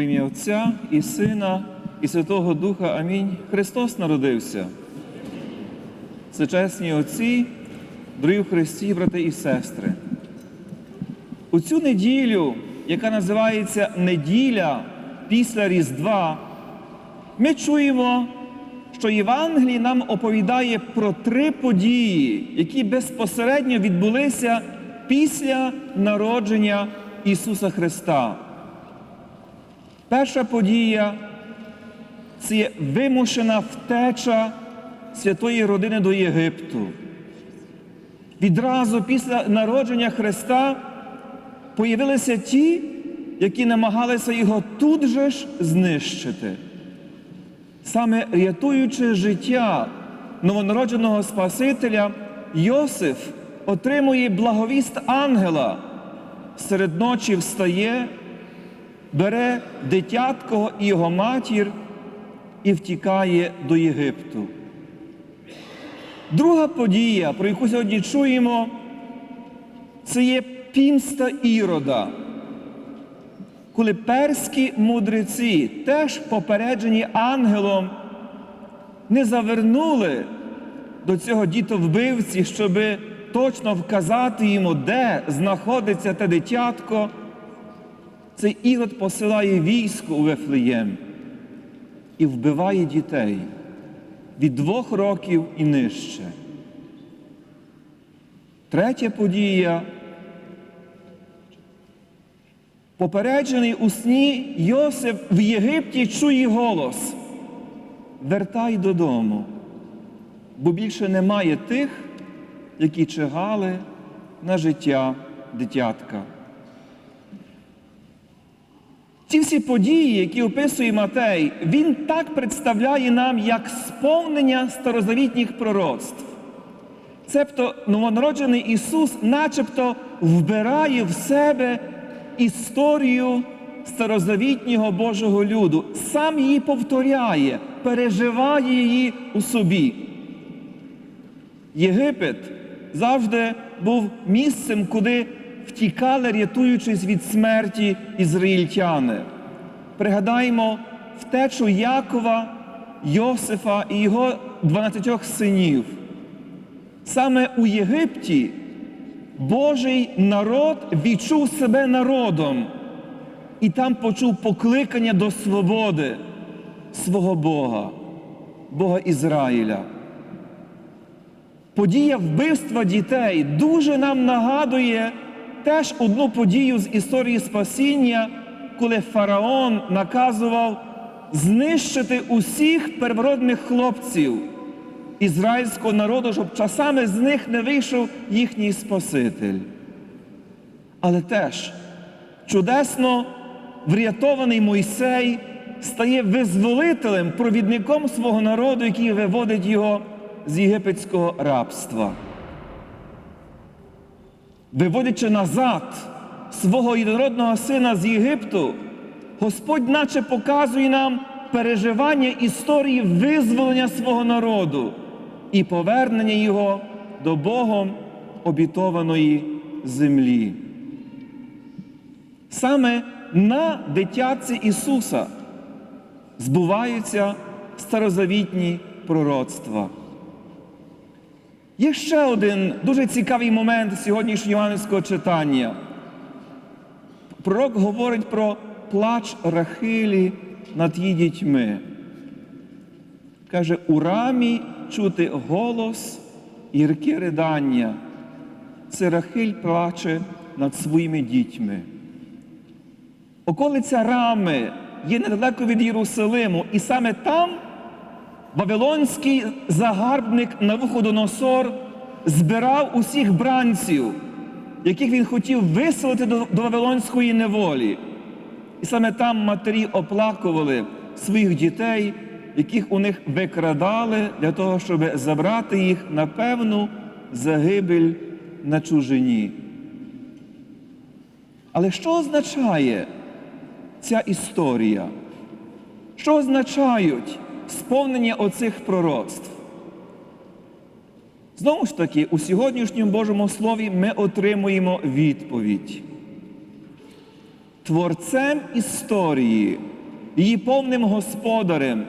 Во ім'я Отця і Сина, і Святого Духа. Амінь. Христос народився. Всечесні Отці, дорогі в Христі, брати і сестри. У цю неділю, яка називається неділя після Різдва, ми чуємо, що Євангелій нам оповідає про три події, які безпосередньо відбулися після народження Ісуса Христа. Перша подія це вимушена втеча святої родини до Єгипту. Відразу після народження Христа появилися ті, які намагалися його тут же ж знищити. Саме рятуючи життя новонародженого Спасителя, Йосиф отримує благовіст ангела, серед ночі встає, бере дитятко і його матір і втікає до Єгипту. Друга подія, про яку сьогодні чуємо, це є пімста Ірода, коли перські мудреці, теж попереджені ангелом, не завернули до цього дітовбивці, щоб точно вказати йому, де знаходиться те дитятко, цей Ірод посилає військо у Вифлеєм і вбиває дітей від двох років і нижче. Третя подія. Попереджений у сні Йосип в Єгипті чує голос. Вертай додому, бо більше немає тих, які чигали на життя дитятка. Ці всі події, які описує Матей, він так представляє нам як сповнення старозавітніх пророцтв. Цебто новонароджений Ісус начебто вбирає в себе історію старозавітнього Божого люду, сам її повторяє, переживає її у собі. Єгипет завжди був місцем, куди втікали, рятуючись від смерті ізраїльтяни. Пригадаємо втечу Якова, Йосифа і його 12 синів. Саме у Єгипті Божий народ відчув себе народом і там почув покликання до свободи свого Бога, Бога Ізраїля. Подія вбивства дітей дуже нам нагадує теж одну подію з історії спасіння, коли фараон наказував знищити усіх первородних хлопців ізраїльського народу, щоб часами з них не вийшов їхній Спаситель. Але теж чудесно врятований Мойсей стає визволителем, провідником свого народу, який виводить його з єгипетського рабства. Виводячи назад свого єдинородного сина з Єгипту, Господь наче показує нам переживання історії визволення свого народу і повернення його до Богом обітованої землі. Саме на дитятці Ісуса збуваються старозавітні пророцтва. Є ще один дуже цікавий момент сьогоднішнього Івановського читання. Пророк говорить про плач Рахилі над її дітьми. Каже, у рамі чути голос гірке ридання. Це Рахиль плаче над своїми дітьми. Околиця рами є недалеко від Єрусалиму, і саме там Вавилонський загарбник Навуходоносор збирав усіх бранців, яких він хотів виселити до, до Вавилонської неволі. І саме там матері оплакували своїх дітей, яких у них викрадали для того, щоб забрати їх на певну загибель на чужині. Але що означає ця історія? Що означають сповнення оцих пророцтв? Знову ж таки, у сьогоднішньому Божому Слові ми отримуємо відповідь. Творцем історії, її повним господарем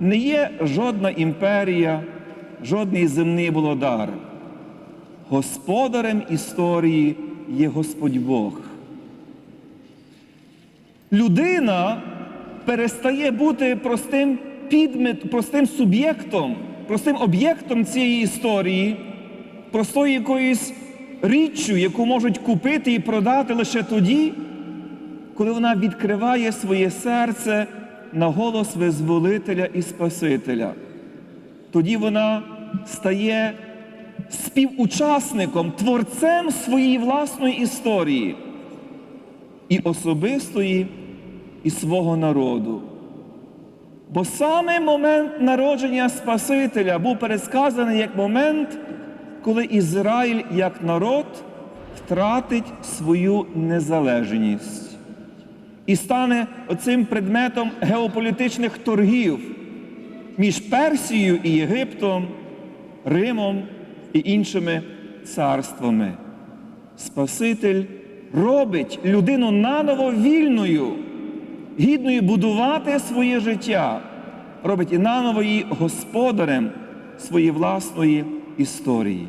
не є жодна імперія, жодний земний володар. Господарем історії є Господь Бог. Людина перестає бути простим підмет, простим суб'єктом, простим об'єктом цієї історії, простою якоюсь річчю, яку можуть купити і продати лише тоді, коли вона відкриває своє серце на голос Визволителя і Спасителя. Тоді вона стає співучасником, творцем своєї власної історії і особистої, і свого народу. Бо саме момент народження Спасителя був пересказаний як момент, коли Ізраїль як народ втратить свою незалежність і стане оцим предметом геополітичних торгів між Персією і Єгиптом, Римом і іншими царствами. Спаситель робить людину наново вільною, гідною будувати своє життя, робить і наново її господарем своєї власної історії.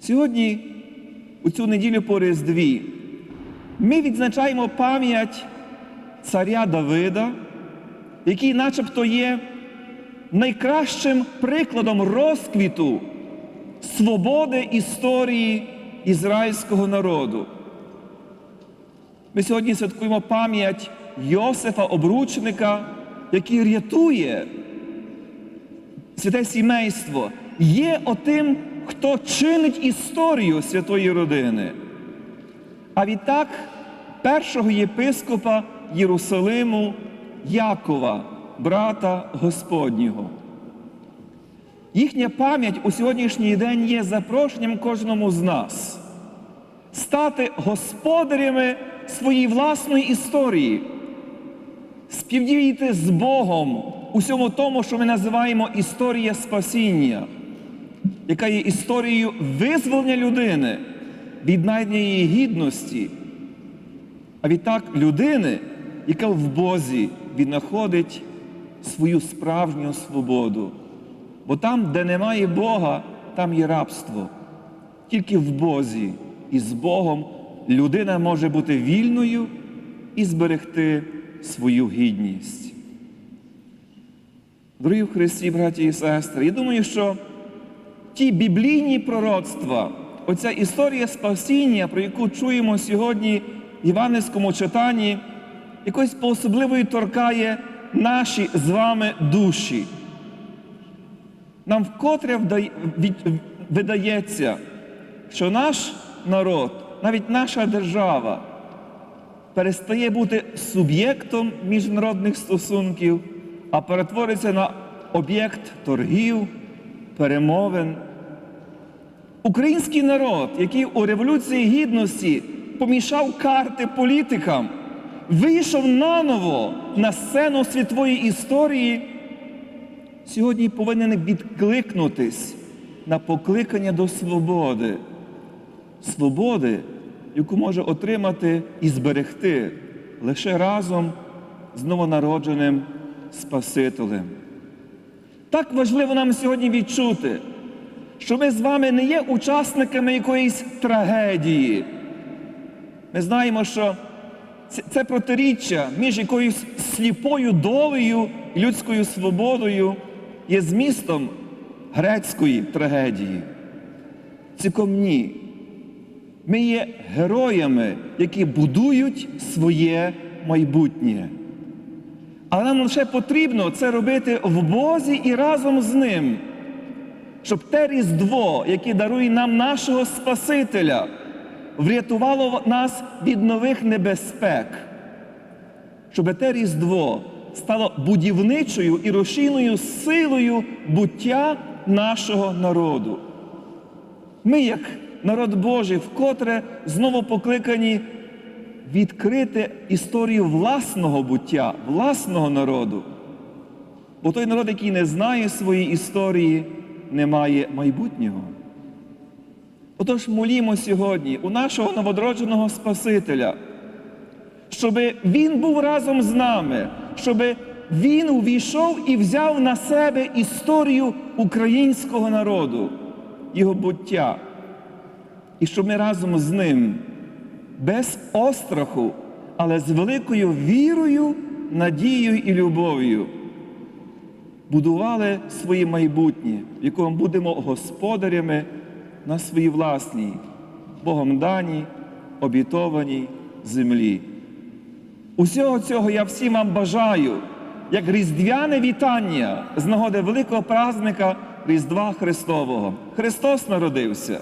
Сьогодні, у цю неділю по Різдві, ми відзначаємо пам'ять царя Давида, який начебто є найкращим прикладом розквіту свободи історії ізраїльського народу. Ми сьогодні святкуємо пам'ять Йосифа Обручника, який рятує святе сімейство, є отим, хто чинить історію святої родини. А відтак першого єпископа Єрусалиму Якова, брата Господнього. Їхня пам'ять у сьогоднішній день є запрошенням кожному з нас стати господарями своєї власної історії, співдіяти з Богом у всьому тому, що ми називаємо історія спасіння, яка є історією визволення людини, віднайдення її гідності, а відтак людини, яка в Бозі віднаходить свою справжню свободу. Бо там, де немає Бога, там є рабство. Тільки в Бозі і з Богом людина може бути вільною і зберегти свою гідність. Дорогі в Христі, браті і сестри, я думаю, що ті біблійні пророцтва, оця історія спасіння, про яку чуємо сьогодні в Іванівському читанні, якось по-особливою торкає наші з вами душі. Нам вкотре видається, що наш народ, навіть наша держава, перестає бути суб'єктом міжнародних стосунків, а перетвориться на об'єкт торгів, перемовин. Український народ, який у Революції Гідності помішав карти політикам, вийшов наново на сцену світової історії, сьогодні повинен відкликнутись на покликання до свободи. Свободи, яку може отримати і зберегти лише разом з новонародженим Спасителем. Так важливо нам сьогодні відчути, що ми з вами не є учасниками якоїсь трагедії. Ми знаємо, що це протиріччя між якоюсь сліпою долею і людською свободою є змістом грецької трагедії. Ціком ні. Ми є героями, які будують своє майбутнє. Але нам лише потрібно це робити в Бозі і разом з Ним, щоб те Різдво, яке дарує нам нашого Спасителя, врятувало нас від нових небезпек, щоб те Різдво стало будівничою і рушійною силою буття нашого народу. Ми, як народ Божий, вкотре знову покликані відкрити історію власного буття, власного народу. Бо той народ, який не знає своєї історії, не має майбутнього. Отож, молімо сьогодні у нашого новодродженого Спасителя, щоб Він був разом з нами, щоб Він увійшов і взяв на себе історію українського народу, його буття. І щоб ми разом з ним, без остраху, але з великою вірою, надією і любов'ю будували своє майбутнє, в якому будемо господарями на своїй власній, Богом даній, обітованій землі. Усього цього я всім вам бажаю, як різдвяне вітання з нагоди великого праздника Різдва Христового. Христос народився.